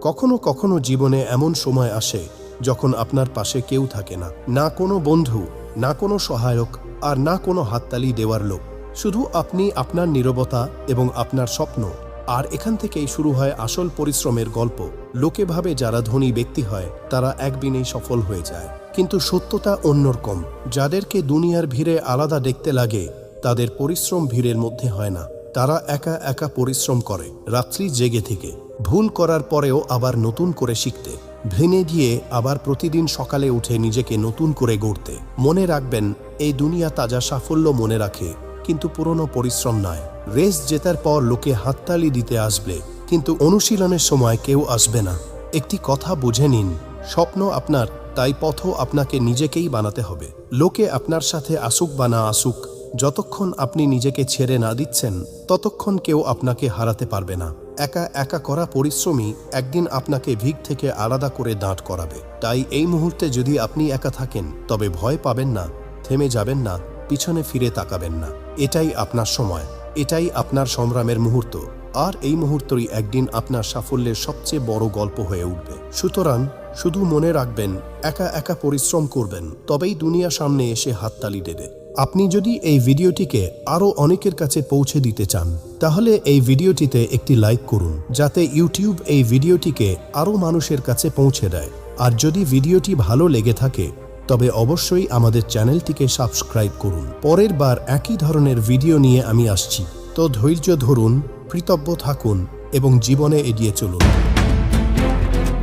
কখনো কখনো জীবনে এমন সময় আসে যখন আপনার পাশে কেউ থাকে না। না কোনো বন্ধু, না কোনো সহায়ক আর না কোনো হাততালি দেওয়ার লোক। শুধু আপনি আপনার নীরবতা এবং আপনার স্বপ্ন। আর এখান থেকেই শুরু হয় আসল পরিশ্রমের গল্প। লোকে ভাবে যারা ধনী ব্যক্তি হয়, তারা একদিনেই সফল হয়ে যায়। কিন্তু সত্যতা অন্যরকম যাদেরকে দুনিয়ার ভিড়ে আলাদা দেখতে লাগে, তাদের পরিশ্রম ভিড়ের মধ্যে হয় না। তারা একা একা পরিশ্রম করে, রাত্রি জেগে থেকে। ভুল করার পরেও আবার নতুন করে শিখতে। ভেঙে গিয়ে আবার প্রতিদিন সকালে উঠে নিজেকে নতুন করে গড়তে। মনে রাখবেন, এই দুনিয়া তাজা সাফল্য মনে রাখে, কিন্তু পুরনো পরিশ্রম নয়। রেস জেতার পর লোকে হাততালি দিতে আসবে, কিন্তু অনুশীলনের সময় কেউ আসবে না। একটি কথা বুঝে নিন, স্বপ্ন আপনার, তাই পথও আপনাকে নিজেকেই বানাতে হবে। লোকে আপনার সাথে আসুক বা না আসুক, যতক্ষণ আপনি নিজেকে ছেড়ে না দিচ্ছেন, ততক্ষণ কেউ আপনাকে হারাতে পারবে না। একা একা করা পরিশ্রমী একদিন আপনাকে ভিক থেকে আলাদা করে দাঁড় করাবে। তাই এই মুহূর্তে যদি আপনি একা থাকেন, তবে ভয় পাবেন না, থেমে যাবেন না, পিছনে ফিরে তাকাবেন না। এটাই আপনার সময়, এটাই আপনার সংগ্রামের মুহূর্ত। আর এই মুহূর্তই একদিন আপনার সাফল্যের সবচেয়ে বড় গল্প হয়ে উঠবে। সুতরাং, শুধু মনে রাখবেন, একা একা পরিশ্রম করবেন, তবেই দুনিয়া সামনে এসে হাততালি দেবে। আপনি যদি এই ভিডিওটিকে আরও অনেকের কাছে পৌঁছে দিতে চান, তাহলে এই ভিডিওটিতে একটি লাইক করুন, যাতে ইউটিউব এই ভিডিওটিকে আরও মানুষের কাছে পৌঁছে দেয়। আর যদি ভিডিওটি ভালো লেগে থাকে, তবে অবশ্যই আমাদের চ্যানেলটিকে সাবস্ক্রাইব করুন। পরের বার একই ধরনের ভিডিও নিয়ে আমি আসছি। তো ধৈর্য ধরুন, কৃতজ্ঞ থাকুন, এবং জীবনে এগিয়ে চলুন।